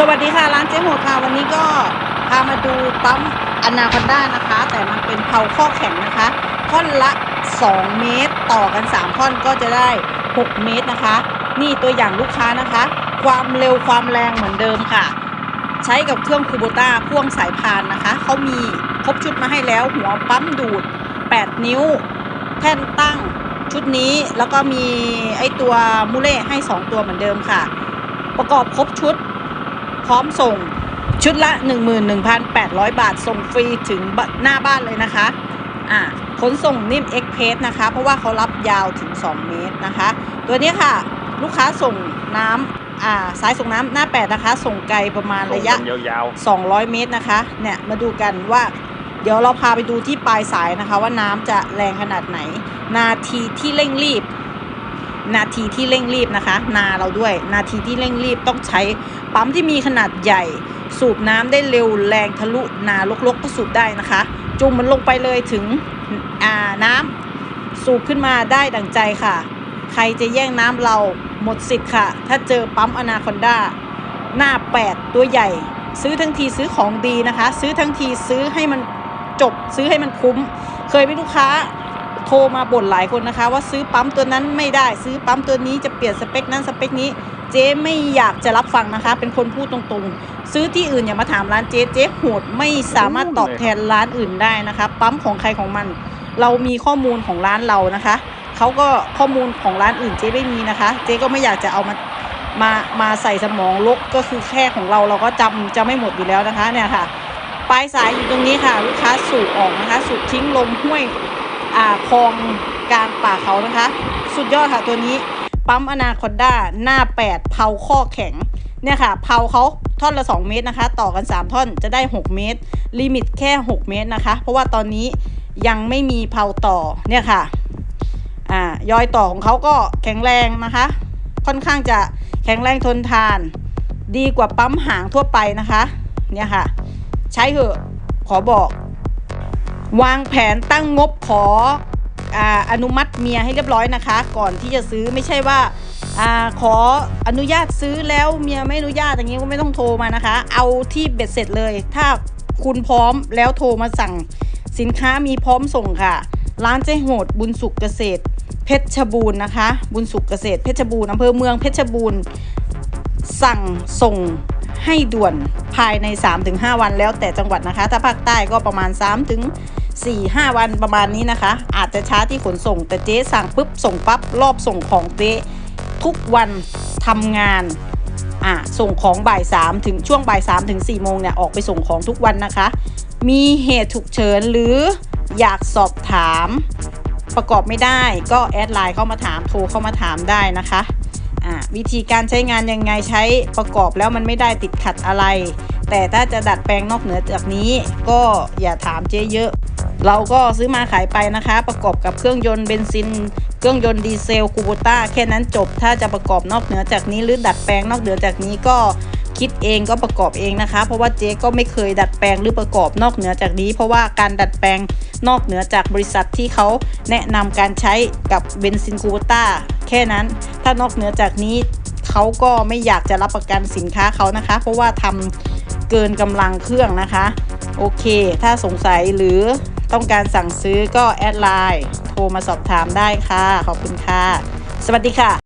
สวัสดีค่ะ ร้านเจ๊หมวค่ะ วันนี้ก็พามาดูปั๊มอนาคอนด้านะคะ แต่มันเป็นเผาข้อแข็งนะคะท่อนละ 2 เมตร ต่อกัน 3 ท่อนก็จะได้ 6 เมตรนะคะ นี่ตัวอย่างลูกค้านะคะ ความเร็วความแรงเหมือนเดิมค่ะ ใช้กับเครื่องคูโบต้าพ่วงสายพานนะคะ เขามีครบชุดมาให้แล้วหัวปั๊มดูด 8 นิ้ว แท่นตั้งชุดนี้แล้วก็มีไอตัวมูเล่ให้ 2 ตัวเหมือนเดิมค่ะ ประกอบครบชุด พร้อมส่งชุดละ 11,800 บาท ส่งฟรีถึงบหน้าบ้านเลยนะคะ อ่าขนส่งนิ่มเอ็กเพสนะคะ เพราะว่าเขารับยาวถึง 2 เมตรนะคะ ตัวนี้ค่ะ ลูกค้าส่งน้ำอ่าสายส่งน้ำหน้า8นะคะ ส่งไกลประมาณระยะส่งกันยาว200 เมตรนะคะ เนี่ย มาดูกันว่า เดี๋ยวเราพาไปดูที่ปลายสายนะคะ ว่าน้ำจะแรงขนาดไหน นาทีที่เร่งรีบ นาทีที่เร่งรีบนะคะ นาเราด้วย นาทีที่เร่งรีบต้องใช้ปั๊มที่มีขนาดใหญ่ สูบน้ำได้เร็วแรงทะลุนาลกๆก็สูบได้นะคะ จุ่มมันลงไปเลยถึงอ่าน้ำสูบขึ้นมาได้ดั่งใจค่ะ ใครจะแย่งน้ำเราหมดสิทธิ์ค่ะ ถ้าเจอปั๊มอนาคอนด้าหน้า 8 ตัวใหญ่ ซื้อทั้งทีซื้อของดีนะคะ ซื้อทั้งทีซื้อให้มันจบซื้อให้มันคุ้ม เคยมีลูกค้า โทรมาบ่นหลายคนนะคะ ว่าซื้อปั๊มตัวนั้นไม่ได้ซื้อปั๊มตัวนี้จะเปลี่ยนสเปคนั้นสเปคนี้เจ๊ไม่อยากจะรับฟังนะคะ เป็นคนพูดตรงๆ ซื้อที่อื่นอย่ามาถามร้านเจ๊เจ๊โหดไม่สามารถตอบแทนร้านอื่นได้นะคะ ปั๊มของใครของมัน เรามีข้อมูลของร้านเรานะคะเขาก็ข้อมูลของร้านอื่นเจ๊ไม่มีนะคะ เจ๊ก็ไม่อยากจะเอามามามาใส่สมองลกก็คือแค่ของเราเราก็จำจะไม่หมดอยู่แล้วนะคะเนี่ยค่ะ ปลายสายอยู่ตรงนี้ค่ะ ลูกค้าสูบออกนะคะ สูบทิ้งลมห้วย อ่าคลองกลางป่าเขานะคะ สุดยอดค่ะตัวนี้ ปั๊มอนาคอนด้าหน้า 8 เผาข้อแข็ง เนี่ยค่ะ เผาเขาท่อนละ 2 เมตรนะคะ ต่อกัน 3 ท่อนจะได้ 6 เมตร ลิมิตแค่ 6 เมตรนะคะ เพราะว่าตอนนี้ยังไม่มีเผาต่อเนี่ยค่ะอ่ายอยต่อของเขาก็แข็งแรงนะคะ ค่อนข้างจะแข็งแรงทนทาน ดีกว่าปั๊มหางทั่วไปนะคะ เนี่ยค่ะ ใช้เถอะขอบอก วางแผนตั้งงบขอออนุมัติเมียให้เรียบร้อยนะคะ ก่อนที่จะซื้อไม่ใช่ว่าอขออนุญาตซื้อแล้วเมียไม่อนุญาตอย่างนี้ก็ไม่ต้องโทรมานะคะ เอาที่เบ็ดเสร็จเลย ถ้าคุณพร้อมแล้วโทรมาสั่งสินค้ามีพร้อมส่งค่ะ ร้านเจ๊โหดบุญสุขเกษตร เพชรบูรณ์นะคะ บุญสุขเกษตรเพชรบูรณ์อำเภอเมืองเพชรบูรณ์สั่งส่ง ให้ด่วนภายใน 3-5 วันแล้วแต่จังหวัดนะคะ ถ้าภาคใต้ก็ประมาณ 3 ถึง 4 5 วันประมาณนี้นะคะ อาจจะช้าที่ขนส่ง แต่เจ๊สั่งปุ๊บส่งปั๊บรอบส่งของเจ๊ทุกวันทำงานอะส่งของบ่าย3ถึงช่วงบ่าย3ถึง4โมงเนี่ยออกไปส่งของทุกวันนะคะ มีเหตุฉุกเฉินหรืออยากสอบถามประกอบไม่ได้ก็แอดไลน์เข้ามาถามโทรเข้ามาถามได้นะคะ อะวิธีการใช้งานยังไงใช้ประกอบแล้วมันไม่ได้ติดขัดอะไร แต่ถ้าจะดัดแปลงนอกเหนือจากนี้ก็อย่าถามเจ๊เยอะ เราก็ซื้อมาขายไปนะคะ ประกอบกับเครื่องยนต์เบนซิน เครื่องยนต์ดีเซลคูโบต้าแค่นั้นจบ ถ้าจะประกอบนอกเหนือจากนี้หรือดัดแปลงนอกเหนือจากนี้ก็ คิดเองก็ประกอบเองนะคะ เพราะว่าเจ๊ก็ไม่เคยดัดแปลงหรือประกอบนอกเหนือจากนี้ เพราะว่าการดัดแปลงนอกเหนือจากบริษัทที่เขาแนะนำการใช้กับเบนซินคูโบต้าแค่นั้น ถ้านอกเหนือจากนี้เขาก็ไม่อยากจะรับประกันสินค้าเขานะคะ เพราะว่าทำเกินกำลังเครื่องนะคะ โอเค ถ้าสงสัยหรือต้องการสั่งซื้อก็แอดไลน์โทรมาสอบถามได้ค่ะ ขอบคุณค่ะ สวัสดีค่ะ